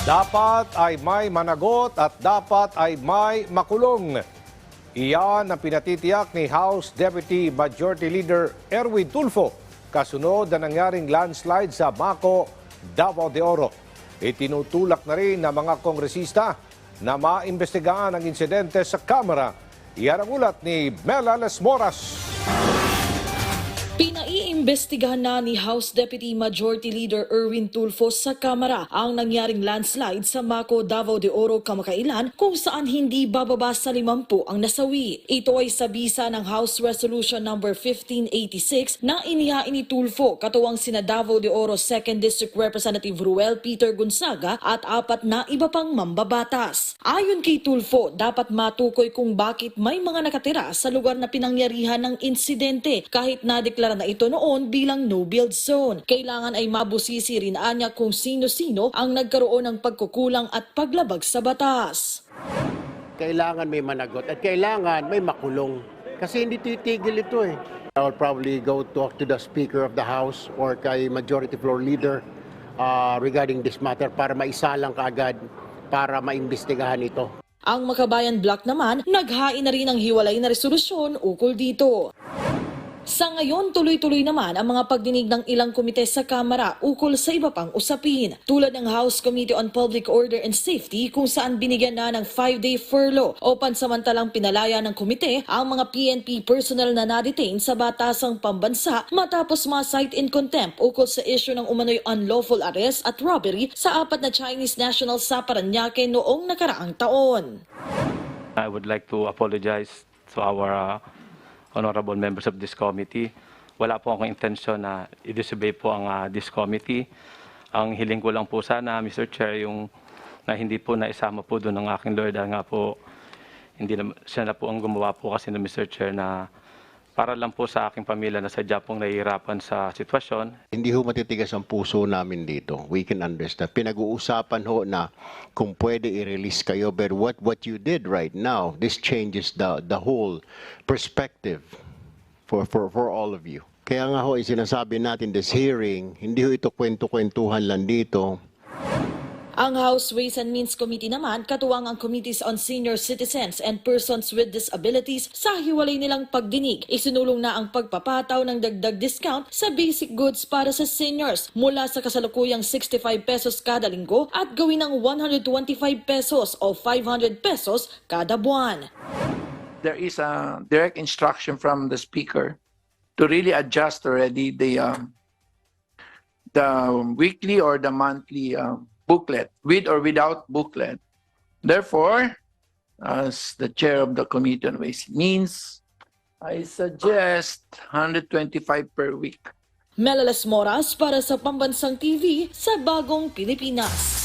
Dapat ay may managot at dapat ay may makulong. Iyan ang pinatitiyak ni House Deputy Majority Leader Erwin Tulfo kasunod na nangyaring landslide sa Maco, Davao de Oro. Itinutulak na rin ng mga kongresista na maimbestigahan ang insidente sa Kamara. Iyan ang ulat ni Mela Les Moras. Pinaiimbestigahan na ni House Deputy Majority Leader Erwin Tulfo sa Kamara ang nangyaring landslide sa Maco, Davao de Oro kamakailan kung saan hindi bababa sa limampu ang nasawi. Ito ay sa bisa ng House Resolution number 1586 na inihain ni Tulfo katuwang sina Davao de Oro 2nd District Representative Ruel Peter Gonzaga at apat na iba pang mambabatas. Ayon kay Tulfo, dapat matukoy kung bakit may mga nakatira sa lugar na pinangyarihan ng insidente kahit nadeklara na ito noon bilang no-build zone. Kailangan ay mabusisi rin anya kung sino-sino ang nagkaroon ng pagkukulang at paglabag sa batas. kailangan may managot at kailangan may makulong. Kasi hindi titigil ito eh. I will probably go talk to the Speaker of the House or kay Majority Floor Leader uh, regarding this matter para maisalang kaagad para maimbestigahan ito. Ang Makabayan Block naman, naghain na rin ng hiwalay na resolusyon ukol dito. Sa ngayon, tuloy-tuloy naman ang mga pagdinig ng ilang komite sa Kamara ukol sa iba pang usapin. Tulad ng House Committee on Public Order and Safety kung saan binigyan na ng 5-day furlough o pansamantalang pinalaya ng komite ang mga PNP personnel na na-detain sa batasang pambansa matapos ma-cite in contempt ukol sa issue ng umano'y unlawful arrest at robbery sa apat na Chinese nationals sa Paranaque noong nakaraang taon. I would like to apologize to our uh, honorable members of this committee. Wala po akong intensyon na i-disobey po ang uh, this committee. Ang hiling ko lang po sana, Mr. Chair, yung na hindi po naisama po doon ng aking lawyer dahil nga po hindi na, siya na po ang gumawa po kasi ng Mr. Chair na para lang po sa aking pamilya na sadya pong nahihirapan sa sitwasyon. Hindi ho matitigas ang puso namin dito. We can understand. Pinag-uusapan ho na kung pwede i-release kayo. But what, what you did right now, this changes the, the whole perspective for, for, for all of you. Kaya nga ho, sinasabi natin this hearing, hindi ho ito kwento-kwentuhan lang dito. Ang House Ways and Means Committee naman katuwang ang Committees on Senior Citizens and Persons with Disabilities sa hiwalay nilang pagdinig. Isinulong na ang pagpapataw ng dagdag discount sa basic goods para sa seniors mula sa kasalukuyang 65 pesos kada linggo at gawin ng 125 pesos o 500 pesos kada buwan. there is a direct instruction from the speaker to really adjust already the um, the weekly or the monthly um, booklet with or without booklet. Therefore, as the chair of the committee on ways means, I suggest 125 per week. Melalas Moras para sa Pambansang TV sa Bagong Pilipinas.